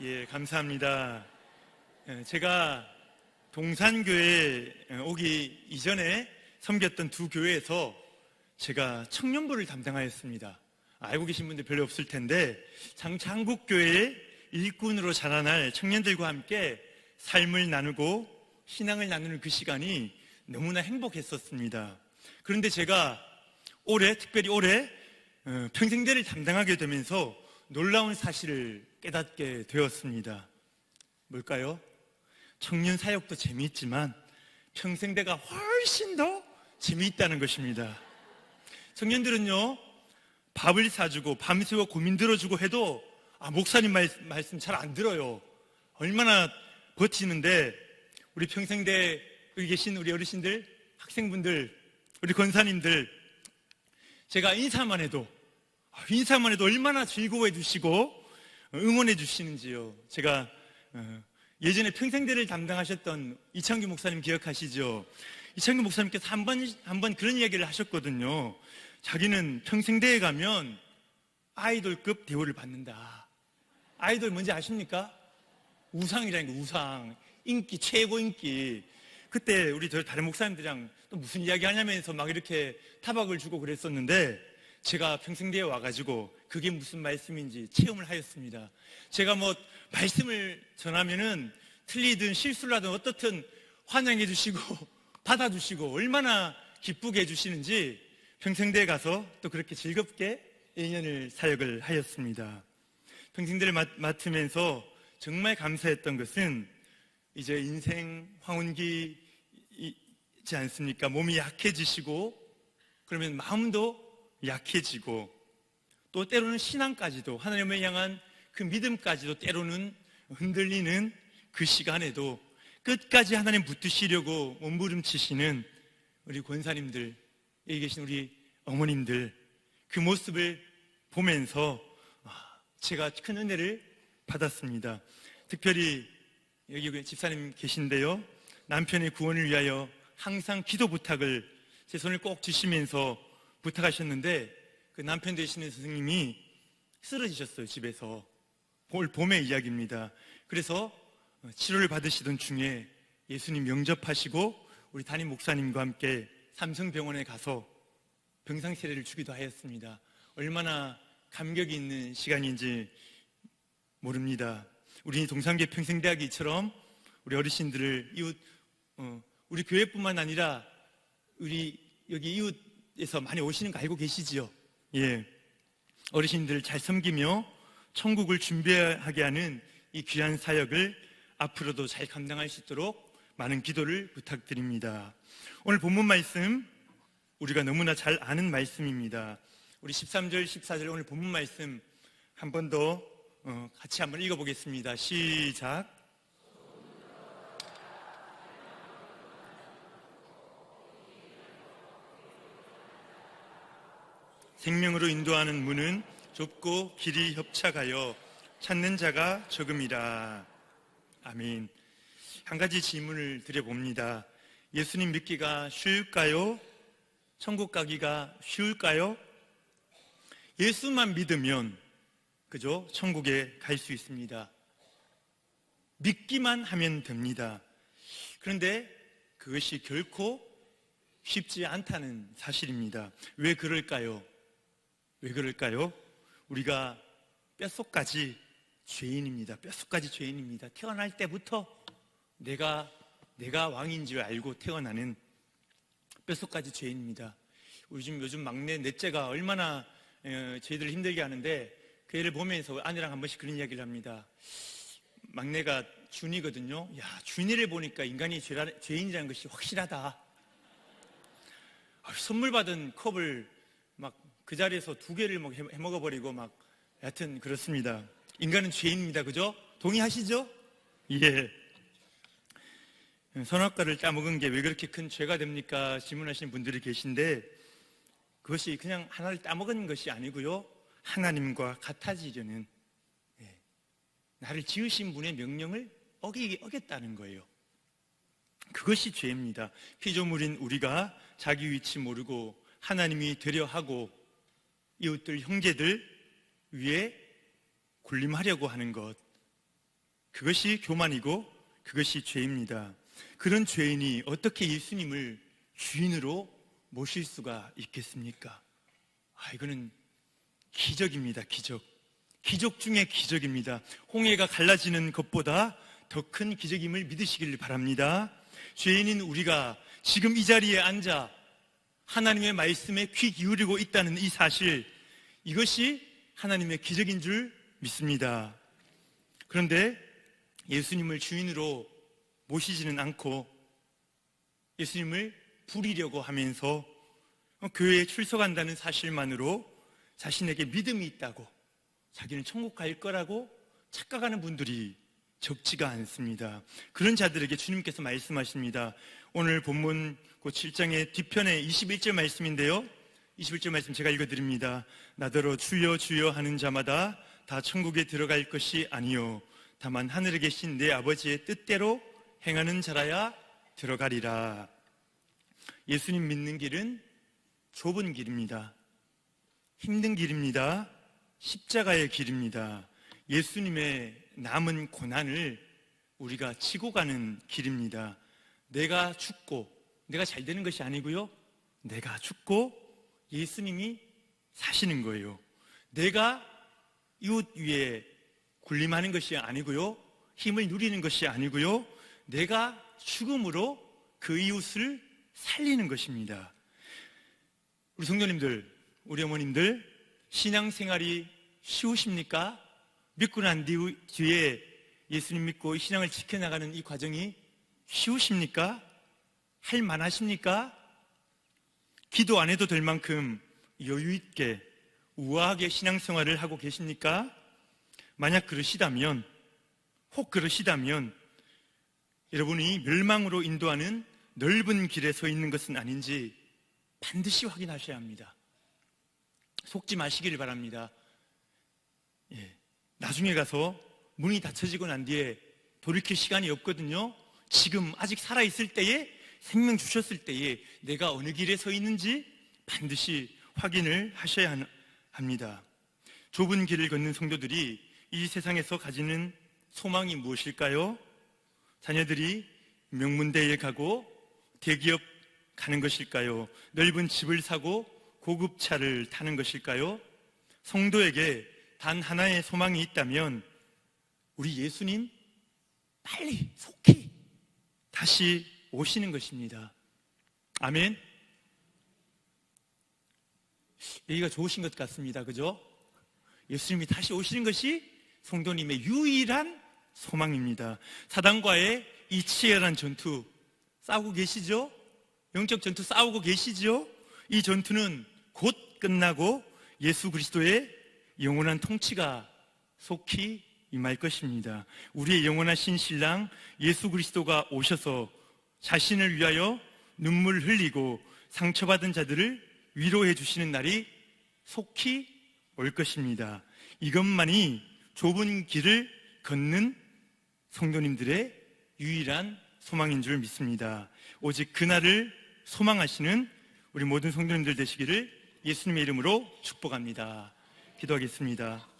예, 감사합니다. 예, 제가 동산교회 오기 이전에 섬겼던 두 교회에서 제가 청년부를 담당하였습니다. 알고 계신 분들 별로 없을 텐데 장창국교회의 일꾼으로 자라날 청년들과 함께 삶을 나누고 신앙을 나누는 그 시간이 너무나 행복했었습니다. 그런데 제가 올해, 특별히 올해 어, 평생대를 담당하게 되면서 놀라운 사실을 깨닫게 되었습니다. 뭘까요? 청년 사역도 재미있지만 평생대가 훨씬 더 재미있다는 것입니다. 청년들은요, 밥을 사주고 밤새워 고민 들어주고 해도 아, 목사님 말, 말씀 잘 안 들어요. 얼마나 버티는데 우리 평생대 여기 계신 우리 어르신들, 학생분들, 우리 권사님들 제가 인사만 해도 아, 인사만 해도 얼마나 즐거워해 주시고 응원해 주시는지요. 제가 어, 예전에 평생대를 담당하셨던 이창규 목사님 기억하시죠? 이창규 목사님께서 한 번, 한 번 그런 이야기를 하셨거든요. 자기는 평생대에 가면 아이돌급 대우를 받는다. 아이돌 뭔지 아십니까? 우상이라는 거, 우상. 인기, 최고 인기. 그때 우리 저 다른 목사님들이랑 또 무슨 이야기 하냐면서 막 이렇게 타박을 주고 그랬었는데 제가 평생대에 와가지고 그게 무슨 말씀인지 체험을 하였습니다. 제가 뭐 말씀을 전하면은 틀리든 실수를 하든 어떻든 환영해 주시고 받아주시고 얼마나 기쁘게 해주시는지 평생대에 가서 또 그렇게 즐겁게 1년을 사역을 하였습니다. 평생대를 맡, 맡으면서 정말 감사했던 것은 이제 인생 황혼기이지 않습니까? 몸이 약해지시고 그러면 마음도 약해지고 또 때로는 신앙까지도 하나님을 향한 그 믿음까지도 때로는 흔들리는 그 시간에도 끝까지 하나님 붙드시려고 몸부림치시는 우리 권사님들 여기 계신 우리 어머님들 그 모습을 보면서 아, 제가 큰 은혜를 받았습니다. 특별히 여기 집사님 계신데요. 남편의 구원을 위하여 항상 기도 부탁을 제 손을 꼭 주시면서 부탁하셨는데 그 남편 되시는 선생님이 쓰러지셨어요, 집에서. 올 봄의 이야기입니다. 그래서 치료를 받으시던 중에 예수님 영접하시고 우리 담임 목사님과 함께 삼성병원에 가서 병상 세례를 주기도 하였습니다. 얼마나 감격이 있는 시간인지 모릅니다. 우리 동산계 평생대학이처럼 우리 어르신들을 이웃, 어, 우리 교회뿐만 아니라 우리 여기 이웃 에서 많이 오시는 거 알고 계시지요? 예. 어르신들 잘 섬기며 천국을 준비하게 하는 이 귀한 사역을 앞으로도 잘 감당할 수 있도록 많은 기도를 부탁드립니다. 오늘 본문 말씀 우리가 너무나 잘 아는 말씀입니다. 우리 13절, 14절 오늘 본문 말씀 한 번더 어, 같이 한번 읽어보겠습니다. 시작. 생명으로 인도하는 문은 좁고 길이 협착하여 찾는 자가 적음이라. 아멘. 한 가지 질문을 드려봅니다. 예수님 믿기가 쉬울까요? 천국 가기가 쉬울까요? 예수만 믿으면, 그죠? 천국에 갈 수 있습니다. 믿기만 하면 됩니다. 그런데 그것이 결코 쉽지 않다는 사실입니다. 왜 그럴까요? 왜 그럴까요? 우리가 뼛속까지 죄인입니다. 뼛속까지 죄인입니다. 태어날 때부터 내가 내가 왕인 줄 알고 태어나는 뼛속까지 죄인입니다. 요즘 요즘 막내 넷째가 얼마나 어, 저희들 힘들게 하는데 그 애를 보면서 아내랑 한 번씩 그런 이야기를 합니다. 막내가 준이거든요. 야 준이를 보니까 인간이 죄라, 죄인이라는 것이 확실하다. 아, 선물 받은 컵을 막 그 자리에서 두 개를 막 해먹어 버리고 막 여하튼 그렇습니다. 인간은 죄인입니다. 그죠? 동의하시죠? 예. 선악과를 따먹은 게 왜 그렇게 큰 죄가 됩니까? 질문하시는 분들이 계신데 그것이 그냥 하나를 따먹은 것이 아니고요. 하나님과 같아지려는 예. 나를 지으신 분의 명령을 어기, 어겼다는 거예요. 그것이 죄입니다. 피조물인 우리가 자기 위치 모르고 하나님이 되려 하고 이웃들 형제들 위에 군림하려고 하는 것 그것이 교만이고 그것이 죄입니다. 그런 죄인이 어떻게 예수님을 주인으로 모실 수가 있겠습니까? 아, 이거는 기적입니다. 기적. 기적 중에 기적입니다. 홍해가 갈라지는 것보다 더 큰 기적임을 믿으시길 바랍니다. 죄인인 우리가 지금 이 자리에 앉아 하나님의 말씀에 귀 기울이고 있다는 이 사실, 이것이 하나님의 기적인 줄 믿습니다. 그런데 예수님을 주인으로 모시지는 않고 예수님을 부리려고 하면서 교회에 출석한다는 사실만으로 자신에게 믿음이 있다고 자기는 천국 갈 거라고 착각하는 분들이 적지가 않습니다. 그런 자들에게 주님께서 말씀하십니다. 오늘 본문 그 7장의 뒤편에 21절 말씀인데요. 21절 말씀 제가 읽어드립니다. 나더러 주여 주여 하는 자마다 다 천국에 들어갈 것이 아니요. 다만 하늘에 계신 내 아버지의 뜻대로 행하는 자라야 들어가리라. 예수님 믿는 길은 좁은 길입니다. 힘든 길입니다. 십자가의 길입니다. 예수님의 남은 고난을 우리가 치고 가는 길입니다. 내가 죽고 내가 잘 되는 것이 아니고요. 내가 죽고 예수님이 사시는 거예요. 내가 이웃 위에 군림하는 것이 아니고요. 힘을 누리는 것이 아니고요. 내가 죽음으로 그 이웃을 살리는 것입니다. 우리 성도님들, 우리 어머님들, 신앙생활이 쉬우십니까? 믿고 난 뒤에 예수님 믿고 신앙을 지켜나가는 이 과정이 쉬우십니까? 할 만하십니까? 기도 안 해도 될 만큼 여유있게 우아하게 신앙생활을 하고 계십니까? 만약 그러시다면, 혹 그러시다면, 여러분이 멸망으로 인도하는 넓은 길에 서 있는 것은 아닌지 반드시 확인하셔야 합니다. 속지 마시기를 바랍니다. 예. 나중에 가서 문이 닫혀지고 난 뒤에 돌이킬 시간이 없거든요. 지금 아직 살아있을 때에 생명 주셨을 때에 내가 어느 길에 서 있는지 반드시 확인을 하셔야 합니다. 좁은 길을 걷는 성도들이 이 세상에서 가지는 소망이 무엇일까요? 자녀들이 명문대에 가고 대기업 가는 것일까요? 넓은 집을 사고 고급차를 타는 것일까요? 성도에게 단 하나의 소망이 있다면 우리 예수님 빨리 속히 다시 오시는 것입니다. 아멘. 여기가 좋으신 것 같습니다. 그죠? 예수님이 다시 오시는 것이 성도님의 유일한 소망입니다. 사단과의 이 치열한 전투 싸우고 계시죠? 영적 전투 싸우고 계시죠? 이 전투는 곧 끝나고 예수 그리스도의 영원한 통치가 속히 임할 것입니다. 우리의 영원하신 신랑 예수 그리스도가 오셔서 자신을 위하여 눈물 흘리고 상처받은 자들을 위로해 주시는 날이 속히 올 것입니다. 이것만이 좁은 길을 걷는 성도님들의 유일한 소망인 줄 믿습니다. 오직 그날을 소망하시는 우리 모든 성도님들 되시기를 예수님의 이름으로 축복합니다. 기도하겠습니다.